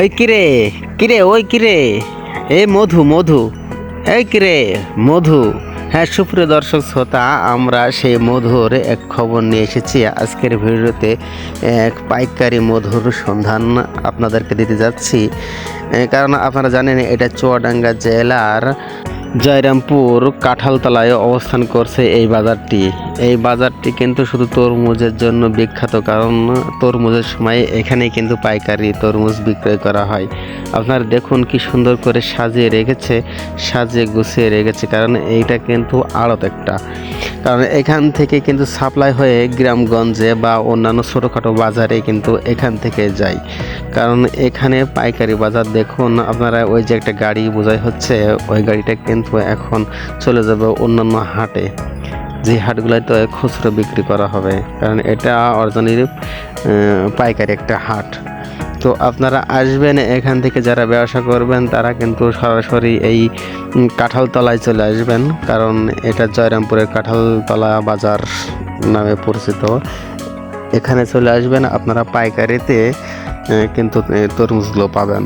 এই কিরে কিরে ওই কিরে এ মধু মধু। এই কিরে মধু। হ্যাঁ সুপ্রিয় দর্শক শ্রোতা, আমরা সেই মধুর এক খবর নিয়ে এসেছি। আজকের ভিডিওতে এক পাইকারি মধুর সন্ধান আপনাদেরকে দিতে যাচ্ছি। কারণ আপনারা জানেন, এটা চুয়াডাঙ্গা জেলার জয়রামপুর কাঁঠালতলায় অবস্থান করছে এই বাজারটি। এই বাজারটি কিন্তু শুধু তরমুজের জন্য বিখ্যাত, কারণ তরমুজের সময় এখানেই কিন্তু পাইকারি তরমুজ বিক্রয় করা হয়। আপনারা দেখুন কি সুন্দর করে সাজিয়ে রেখেছে, সাজিয়ে গুছিয়ে রেখেছে, কারণ এইটা কিন্তু আড়ত একটা। কারণ এখান থেকে কিন্তু সাপ্লাই হয়ে গ্রামগঞ্জে বা অন্যান্য ছোটোখাটো বাজারে কিন্তু এখান থেকে যায়। কারণ এখানে পাইকারি বাজার, দেখুন আপনারা ওই যে একটা গাড়ি বোঝাই হচ্ছে, ওই গাড়িটা কিন্তু এখন চলে যাবে অন্যান্য হাটে। যে হাটগুলোতে খুচরো বিক্রি করা হবে, কারণ এটা অর্জনের পাইকারি একটা হাট। তো আপনারা আসবেন এখান থেকে যারা ব্যবসা করবেন, তারা কিন্তু সরাসরি এই কাঁঠালতলায় চলে আসবেন, কারণ এটা জয়রামপুরের কাঁঠালতলা বাজার নামে পরিচিত। এখানে চলে আসবেন, আপনারা পাইকারিতে কিন্তু তরমুজগুলো পাবেন।